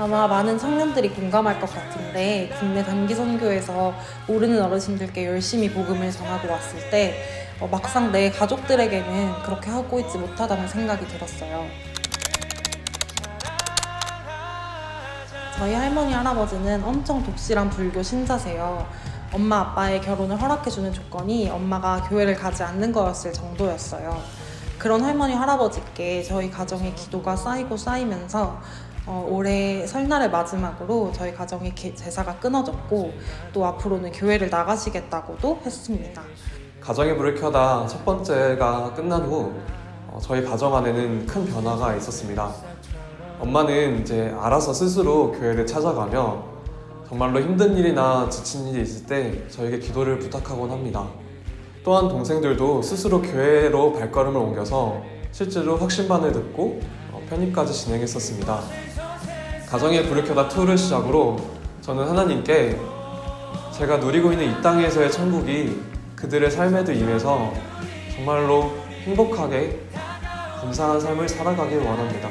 아마 많은 청년들이 공감할 것 같은데 국내 단기 선교에서 모르는 어르신들께 열심히 복음을 전하고 왔을 때 어, 막상 내 가족들에게는 그렇게 하고 있지 못하다는 생각이 들었어요. 저희 할머니 할아버지는 엄청 독실한 불교 신자세요. 엄마 아빠의 결혼을 허락해주는 조건이 엄마가 교회를 가지 않는 거였을 정도였어요. 그런 할머니 할아버지께 저희 가정의 기도가 쌓이고 쌓이면서 어, 올해 설날을 마지막으로 저희 가정의 개- 제사가 끊어졌고 또 앞으로는 교회를 나가시겠다고도 했습니다. 가정의 불을 켜다 첫 번째가 끝난 후 어, 저희 가정 안에는 큰 변화가 있었습니다. 엄마는 이제 알아서 스스로 교회를 찾아가며 정말로 힘든 일이나 지친 일이 있을 때 저에게 기도를 부탁하곤 합니다. 또한 동생들도 스스로 교회로 발걸음을 옮겨서 실제로 확신반을 듣고 어, 편입까지 진행했었습니다. 가정의 불을 켜다 2를 시작으로 저는 하나님께 제가 누리고 있는 이 땅에서의 천국이 그들의 삶에도 임해서 정말로 행복하게 감사한 삶을 살아가길 원합니다.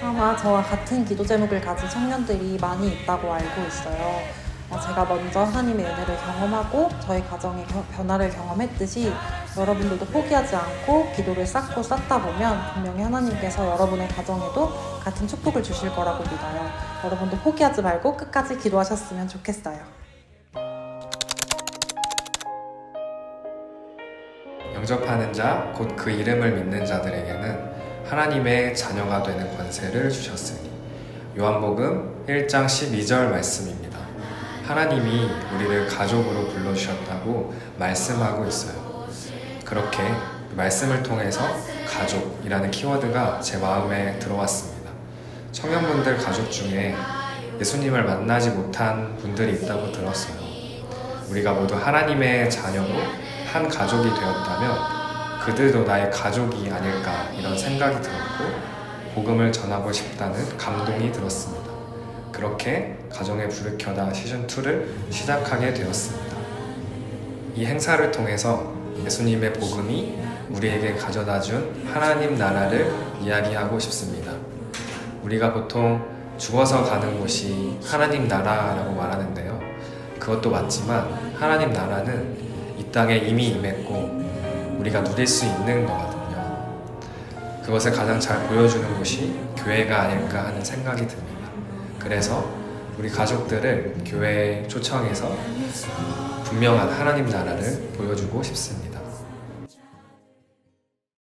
아마 저와 같은 기도 제목을 가진 청년들이 많이 있다고 알고 있어요. 어, 제가 먼저 하나님의 은혜를 경험하고 저희 가정의 겨- 변화를 경험했듯이 여러분들도 포기하지 않고 기도를 쌓고 쌓다 보면 분명히 하나님께서 여러분의 가정에도 같은 축복을 주실 거라고 믿어요. 여러분도 포기하지 말고 끝까지 기도하셨으면 좋겠어요. 영접하는 자, 곧 그 이름을 믿는 자들에게는 하나님의 자녀가 되는 권세를 주셨으니. 요한복음 1장 12절 말씀입니다. 하나님이 우리를 가족으로 불러주셨다고 말씀하고 있어요. 그렇게 말씀을 통해서 가족이라는 키워드가 제 마음에 들어왔습니다. 청년분들 가족 중에 예수님을 만나지 못한 분들이 있다고 들었어요. 우리가 모두 하나님의 자녀로 한 가족이 되었다면 그들도 나의 가족이 아닐까 이런 생각이 들었고 복음을 전하고 싶다는 감동이 들었습니다. 그렇게 가정의 불을 켜다 시즌 2를 시작하게 되었습니다. 이 행사를 통해서 예수님의 복음이 우리에게 가져다 준 하나님 나라를 이야기하고 싶습니다. 우리가 보통 죽어서 가는 곳이 하나님 나라라고 말하는데요. 그것도 맞지만 하나님 나라는 이 땅에 이미 임했고 우리가 누릴 수 있는 거거든요. 그것을 가장 잘 보여주는 곳이 교회가 아닐까 하는 생각이 듭니다. 그래서 우리 가족들을 교회에 초청해서 분명한 하나님 나라를 보여주고 싶습니다.